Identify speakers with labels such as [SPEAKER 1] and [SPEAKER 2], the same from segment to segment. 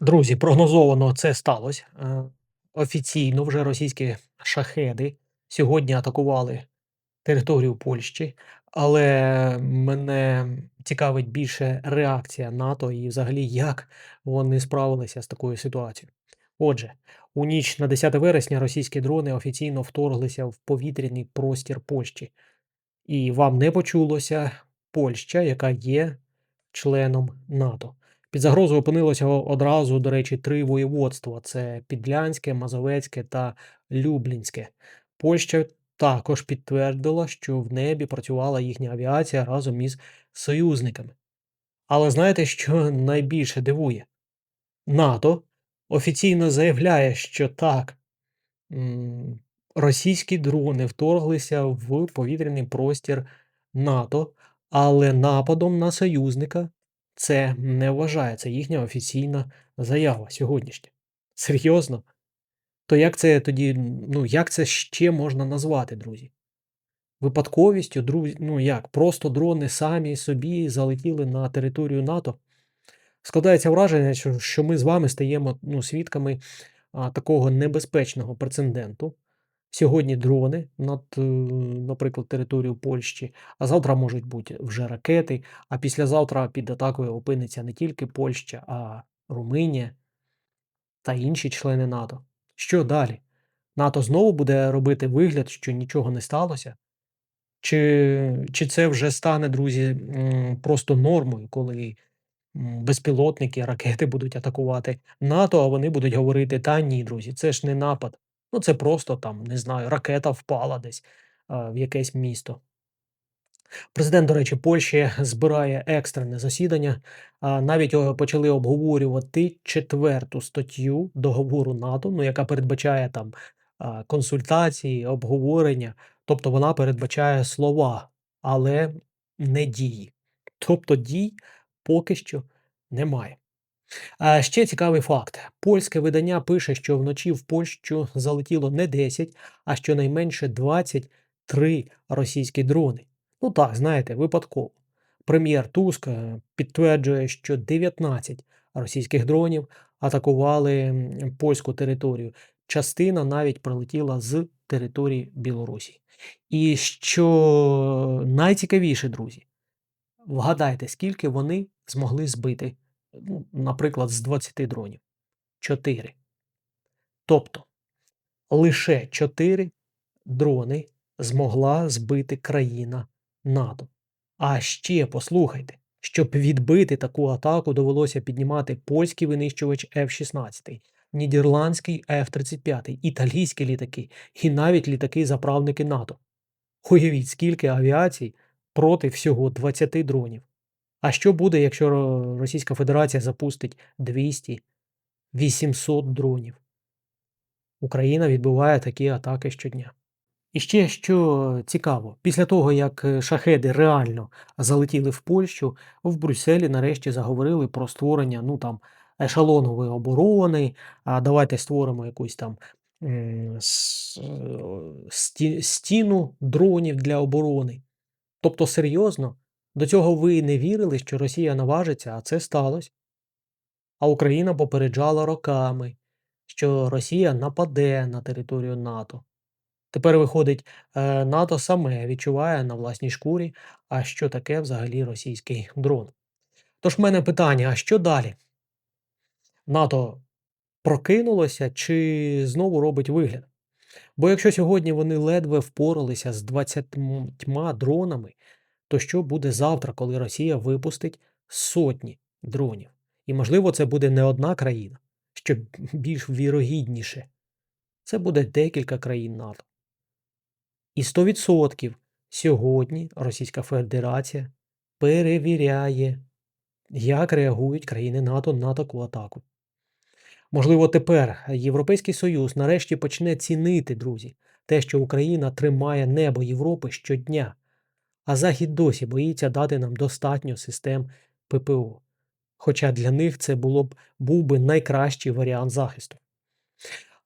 [SPEAKER 1] Друзі, прогнозовано це сталося. Е, офіційно вже російські шахеди сьогодні атакували територію Польщі, але мене цікавить більше реакція НАТО і взагалі, як вони справилися з такою ситуацією. Отже, у ніч на 10 вересня російські дрони офіційно вторглися в повітряний простір Польщі. І вам не почулося Польща, яка є членом НАТО. Під загрозою опинилося одразу, до речі, три воєводства: це Підлянське, Мазовецьке та Люблінське. Польща також підтвердила, що в небі працювала їхня авіація разом із союзниками. Але знаєте, що найбільше дивує? НАТО офіційно заявляє, що так, російські дрони вторглися в повітряний простір НАТО, але нападом на союзника це не вважається їхня офіційна заява сьогоднішня. Серйозно? То як це тоді, ну як це ще можна назвати, друзі? Випадковістю, друзі, ну як, просто дрони самі собі залетіли на територію НАТО. Складається враження, що ми з вами стаємо ну, свідками а, такого небезпечного прецеденту. Сьогодні дрони над, е, наприклад, територією Польщі, а завтра можуть бути вже ракети. А післязавтра під атакою опиниться не тільки Польща, а Румунія та інші члени НАТО. Що далі? НАТО знову буде робити вигляд, що нічого не сталося? Чи чи це вже стане, друзі, просто нормою, коли безпілотники, ракети будуть атакувати НАТО, а вони будуть говорити: Та ні, друзі, це ж не напад. Ну, це просто там, не знаю, ракета впала десь а, в якесь місто. Президент, до речі, Польщі збирає екстрене засідання. А, навіть почали обговорювати четверту статтю договору НАТО, ну яка передбачає там консультації, обговорення. Тобто вона передбачає слова, але не дії. Тобто дій поки що немає. А ще цікавий факт: польське видання пише, що вночі в Польщу залетіло не 10, а щонайменше 23 російські дрони. Ну так, знаєте, випадково. Прем'єр Туск е, підтверджує, що 19 російських дронів атакували польську територію. Частина навіть прилетіла з території Білорусі. І що найцікавіше, друзі, вгадайте, скільки вони змогли збити ну, наприклад, з 20 дронів. 4. Тобто лише 4 дрони змогла збити країна НАТО. А ще послухайте, щоб відбити таку атаку, довелося піднімати польський винищувач F-16, нідерландський F-35, італійські літаки і навіть літаки-заправники НАТО. Уявіть, скільки авіацій проти всього 20 дронів. А що буде, якщо Російська Федерація запустить 200 800 дронів? Україна відбуває такі атаки щодня. І ще що цікаво, після того, як е, шахеди реально залетіли в Польщу, в Брюсселі нарешті заговорили про створення ну там ешелонової оборони. А давайте створимо якусь там е, стіну дронів для оборони. Тобто, серйозно, до цього ви не вірили, що Росія наважиться, а це сталося. А Україна попереджала роками, що Росія нападе на територію НАТО. Тепер, виходить, е, НАТО саме відчуває на власній шкурі, а що таке взагалі російський дрон. Тож в мене питання: а що далі? НАТО прокинулося чи знову робить вигляд? Бо якщо сьогодні вони ледве впоралися з 20 дронами, то що буде завтра, коли Росія випустить сотні дронів? І, можливо, це буде не одна країна, що більш вірогідніше. Це буде декілька країн НАТО. І 100% сьогодні Російська Федерація перевіряє, як реагують країни НАТО на таку атаку. Можливо, тепер Європейський Союз нарешті почне цінити, друзі, те, що Україна тримає небо Європи щодня, а Захід досі боїться дати нам достатньо систем ППО. Хоча для них це було б був би найкращий варіант захисту.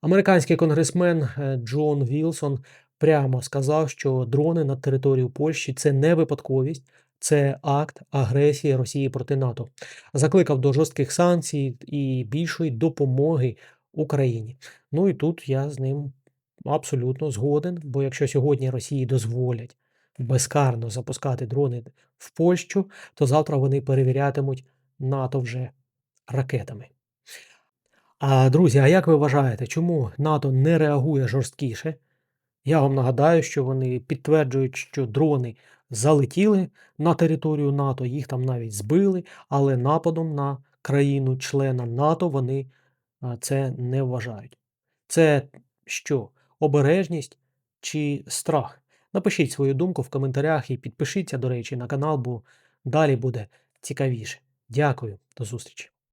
[SPEAKER 1] Американський конгресмен е, Джон Вілсон прямо сказав, що дрони на територію Польщі це не випадковість, Це акт агресії Росії проти НАТО. Закликав до жорстких санкцій і більшої допомоги Україні. Ну і тут я з ним абсолютно згоден, бо якщо сьогодні Росії дозволять безкарно запускати дрони в Польщу, то завтра вони перевірятимуть НАТО вже ракетами. А друзі, а як ви вважаєте, чому НАТО не реагує жорсткіше? Я вам нагадаю, що вони підтверджують, що дрони залетіли на територію НАТО, їх там навіть збили, але нападом на країну-члена НАТО вони це не вважають. Це що? Обережність чи страх? Напишіть свою думку в коментарях і підпишіться, до речі, на канал, бо далі буде цікавіше. Дякую, до зустрічі.